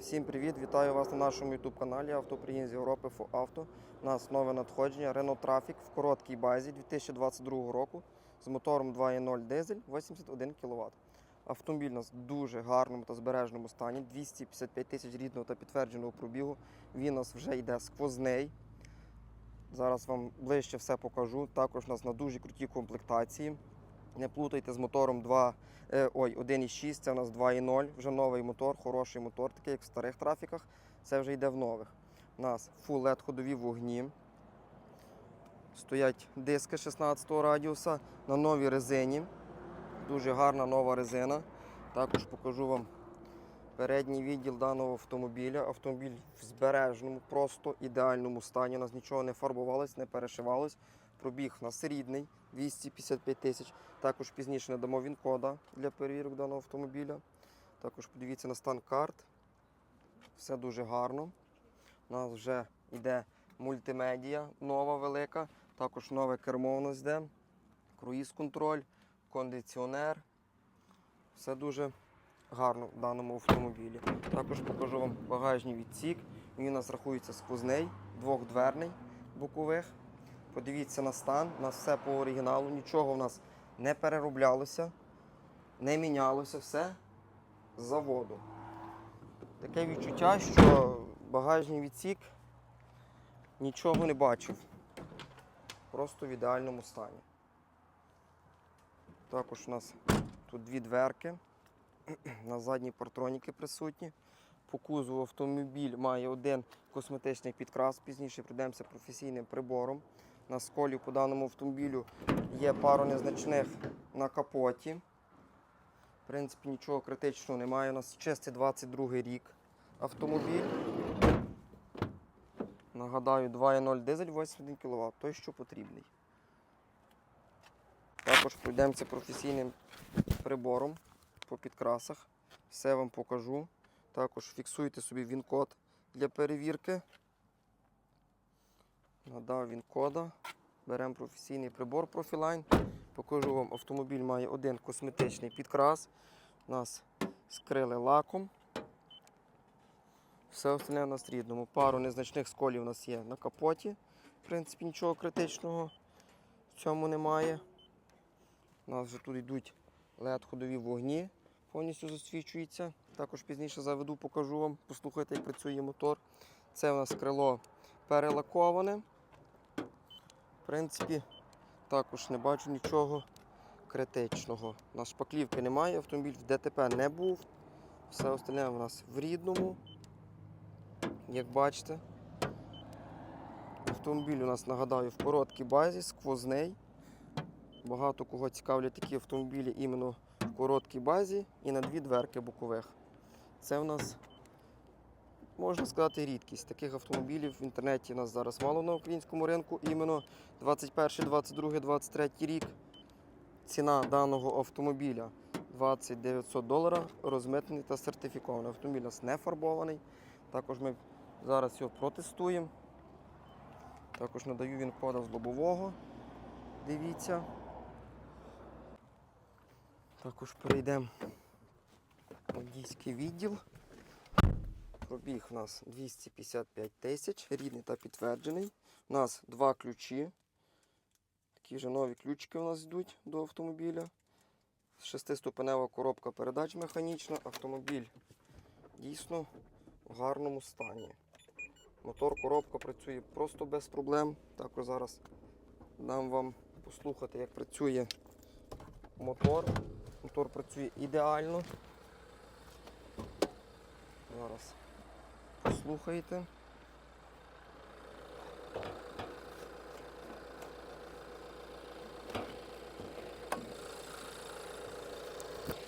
Всім привіт! Вітаю вас на нашому youtube каналі Автоприїзд з Європи Авто. У нас нове надходження Renault Traffic в короткій базі 2022 року з мотором 2.0 дизель 81 кВт. Автомобіль у нас в дуже гарному та збереженому стані, 255 тисяч рідного та підтвердженого пробігу. Він у нас вже йде сквозний. Зараз вам ближче все покажу. Також у нас на дуже крутій комплектації. Не плутайте з мотором 2, е, ой, 1.6, це у нас 2.0, вже новий мотор, хороший мотор, такий як в старих трафіках. Це вже йде в нових. У нас Full LED ходові вогні. Стоять диски 16 радіуса на новій резині. Дуже гарна нова резина. Також покажу вам передній відділ даного автомобіля. Автомобіль в збереженому, просто ідеальному стані. У нас нічого не фарбувалось, не перешивалось. Пробіг у нас рідний 255 тисяч. Також пізніше надамо він кода для перевірок даного автомобіля. Також подивіться на стан карт. Все дуже гарно. У нас вже йде мультимедія нова велика. Також нове кермо у нас йде. Круїз-контроль, кондиціонер. Все дуже гарно в даному автомобілі. Також покажу вам багажний відсік. Він у нас рахується сквозний, двохдверний бокових. Подивіться на стан, у нас все по оригіналу, нічого у нас не перероблялося, не мінялося, все з заводу. Таке відчуття, що багажний відсік нічого не бачив. Просто в ідеальному стані. Також у нас тут дві дверки. На задній партроніки присутні. По кузову автомобіль має один косметичний підкрас. Пізніше прийдемося професійним прибором. На сколі по даному автомобілю є пару незначних на капоті. В принципі, нічого критичного немає. У нас чистий 22 рік автомобіль. Нагадаю, 2.0 дизель 81 кВт, той, що потрібний. Також пройдемося професійним прибором по підкрасах. Все вам покажу. Також фіксуйте собі він-код для перевірки. Надав він кода. Беремо професійний прибор Profiline. Покажу вам, автомобіль має один косметичний підкрас. У Нас скрили лаком. Все остальне у нас рідному. Пару незначних сколів у нас є на капоті. В принципі, нічого критичного в цьому немає. У нас вже тут йдуть LED-ходові вогні, повністю засвічуються. Також пізніше заведу, покажу вам, послухайте, як працює мотор. Це у нас крило перелаковане. Принципі, також не бачу нічого критичного. У нас шпаклівки немає, автомобіль в ДТП не був. Все остальне у нас в рідному. Як бачите, автомобіль у нас, нагадаю, в короткій базі, сквозний. Багато кого цікавлять такі автомобілі іменно в короткій базі і на дві дверки бокових. Це в нас, можна сказати, рідкість. Таких автомобілів в інтернеті у нас зараз мало на українському ринку. Іменно 21, 22, 23 рік. Ціна даного автомобіля 20 900 доларів, розмитнений та сертифікований. Автомобіль у нас не фарбований. Також ми зараз його протестуємо. Також надаю він кода з лобового. Дивіться. Також перейдемо в водійський відділ. Пробіг у нас 255 тисяч, рідний та підтверджений. У нас два ключі. Такі вже нові ключики у нас йдуть до автомобіля. Шестиступенева коробка передач механічна. Автомобіль дійсно в гарному стані. Мотор, коробка працює просто без проблем. Також зараз дам вам послухати, як працює мотор. Мотор працює ідеально. Зараз послухайте.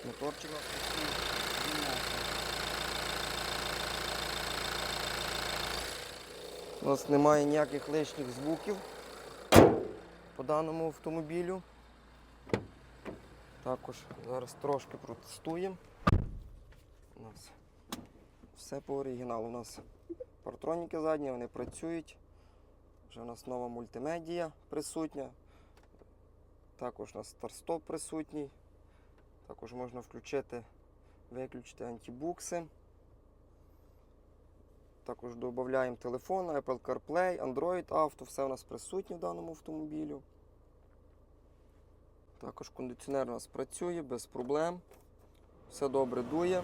Моторчик у нас. Немає ніяких лишніх звуків по даному автомобілю. Також зараз трошки протестуємо. У нас все по оригіналу. У нас партроніки задні, вони працюють. Вже у нас нова мультимедія присутня. Також у нас старт-стоп присутній. Також можна включити, виключити антибукси. Також додаємо телефон, Apple CarPlay, Android Auto, все у нас присутнє в даному автомобілю. Також кондиціонер у нас працює без проблем. Все добре дує.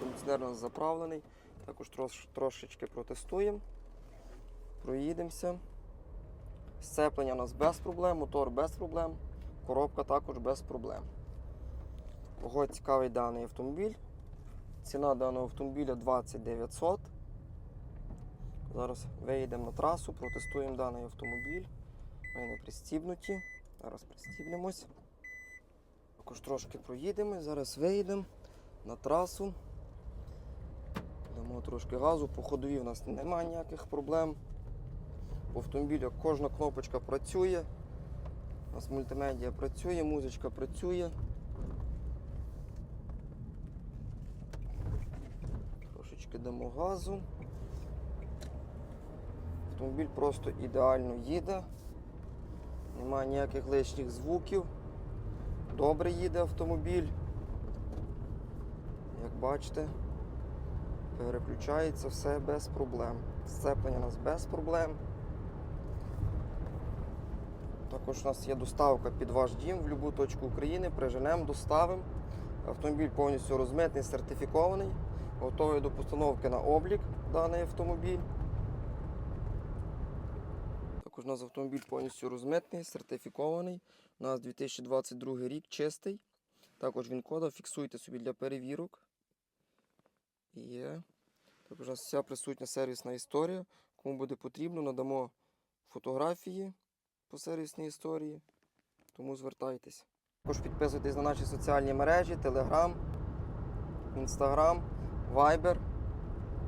Кондиціонер у нас заправлений. Також трош, трошечки протестуємо. Проїдемося. Сцеплення у нас без проблем, мотор без проблем, коробка також без проблем. Кого цікавий даний автомобіль? Ціна даного автомобіля 20 900. Зараз виїдемо на трасу, протестуємо даний автомобіль. Ми не пристібнуті. Зараз пристібнемось. Також трошки проїдемо. Зараз виїдемо на трасу. Дамо трошки газу. По ходові в нас немає ніяких проблем. По автомобілю кожна кнопочка працює. У нас мультимедіа працює, музичка працює. Трошечки дамо газу. Автомобіль просто ідеально їде. Немає ніяких лишніх звуків. Добре їде автомобіль. Як бачите, переключається все без проблем. Сцеплення у нас без проблем. Також у нас є доставка під ваш дім в будь-яку точку України. Приженемо, доставимо. Автомобіль повністю розмитний, сертифікований, готовий до постановки на облік даний автомобіль. Також у нас автомобіль повністю розмитний, сертифікований. У нас 2022 рік чистий. Також він кода, фіксуйте собі для перевірок. Є. Також у нас вся присутня сервісна історія. Кому буде потрібно, надамо фотографії по сервісній історії. Тому звертайтесь. Також підписуйтесь на наші соціальні мережі, Telegram, Instagram, Viber.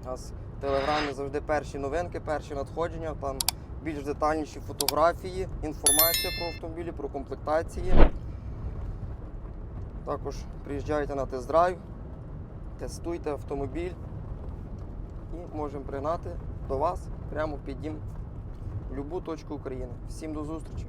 У нас в Телеграмі завжди перші новинки, перші надходження. Там більш детальніші фотографії, інформація про автомобілі, про комплектації. Також приїжджайте на тест-драйв, тестуйте автомобіль і можемо пригнати до вас прямо під дім в будь-яку точку України. Всім до зустрічі!